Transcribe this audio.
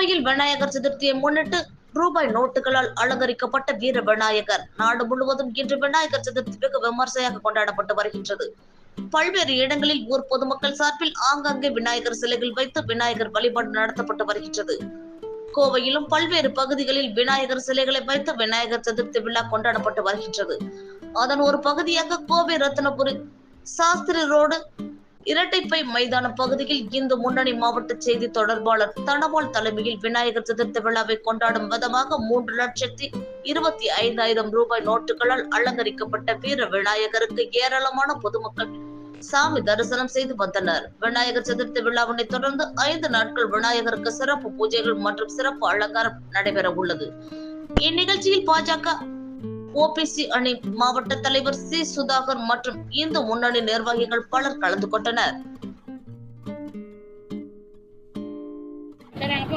கோவையில் விநாயகர் சதுர்த்தியை முன்னிட்டு ரூபாய் நோட்டுகளால் அலங்கரிக்கப்பட்ட வீர விநாயகர். நாடு முழுவதும் இன்று விநாயகர் சதுர்த்தி வெகு விமர்சையாக கொண்டாடப்பட்டு வருகின்றது. பல்வேறு இடங்களில் ஊர் பொதுமக்கள் சார்பில் ஆங்காங்கே விநாயகர் சிலைகள் வைத்து விநாயகர் வழிபாடு நடத்தப்பட்டு வருகின்றது. கோவையிலும் பல்வேறு பகுதிகளில் விநாயகர் சிலைகளை வைத்து விநாயகர் சதுர்த்தி விழா கொண்டாடப்பட்டு வருகின்றது. அதன் ஒரு பகுதியாக கோவை ரத்னபுரி சாஸ்திரி ரோடு இரட்டைப்பை மைதான பகுதியில் இந்து முன்னணி மாவட்ட செய்தி தொடர்பாளர் தனபால் தலைமையில் விநாயகர் சதுர்த்தி விழாவை கொண்டாடும் விதமாக மூன்று லட்சத்தி இருபத்தி ஐந்தாயிரம் ரூபாய் நோட்டுகளால் அலங்கரிக்கப்பட்ட வீர விநாயகருக்கு ஏராளமான பொதுமக்கள் சாமி தரிசனம் செய்து வந்தனர். விநாயகர் சதுர்த்தி விழாவினை தொடர்ந்து ஐந்து நாட்கள் விநாயகருக்கு சிறப்பு பூஜைகள் மற்றும் சிறப்பு அலங்காரம் நடைபெற உள்ளது. இந்நிகழ்ச்சியில் பாஜக ஓபிசி அணி மாவட்ட தலைவர் சி. சுதாகர் மற்றும் இந்து முன்னணி நிர்வாகிகள் பலர் கலந்து கொண்டனர். சரி அங்க